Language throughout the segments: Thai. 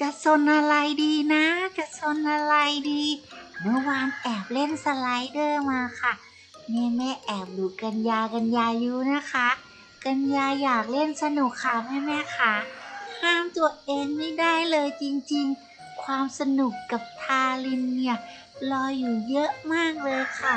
จะซนอะไรดีนะ จะซนอะไรดี เมื่อวานแอบเล่นสไลเดอร์มาค่ะเนี่แม่แอบดูกันยากันยาอยู่นะคะ กันยาอยากเล่นสนุกค่ะแม่แม่ค่ะ ห้ามตัวเองไม่ได้เลยจริงๆ ความสนุกกับทารินเนี่ยรออยู่เยอะมากเลยค่ะ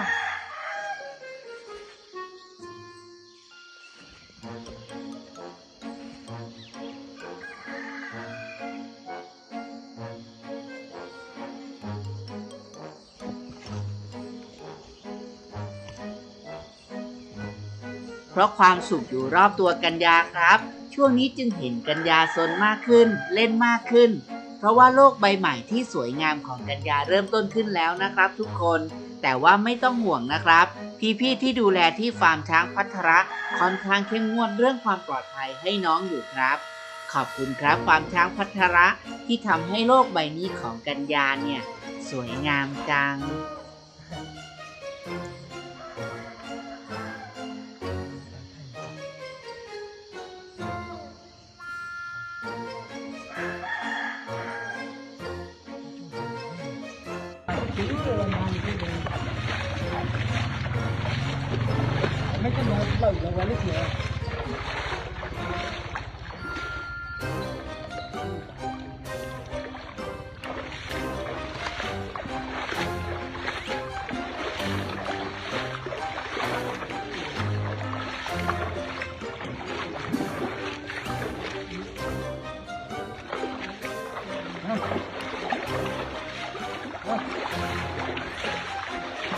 เพราะความสุขอยู่รอบตัวกัญญาครับ ช่วงนี้จึงเห็นกัญญาซนมากขึ้น เล่นมากขึ้น เพราะว่าโลกใบใหม่ที่สวยงามของกัญญาเริ่มต้นขึ้นแล้วนะครับ ทุกคน แต่ว่าไม่ต้องห่วงนะครับ พี่ๆที่ดูแลที่ฟาร์มช้างพัทระค่อนข้างเข้มงวดเรื่องความปลอดภัยให้น้องอยู่ครับ ขอบคุณครับฟาร์มช้างพัทระที่ทำให้โลกใบนี้ของกัญญาเนี่ยสวยงามจัง 没怎么老油，我 yang.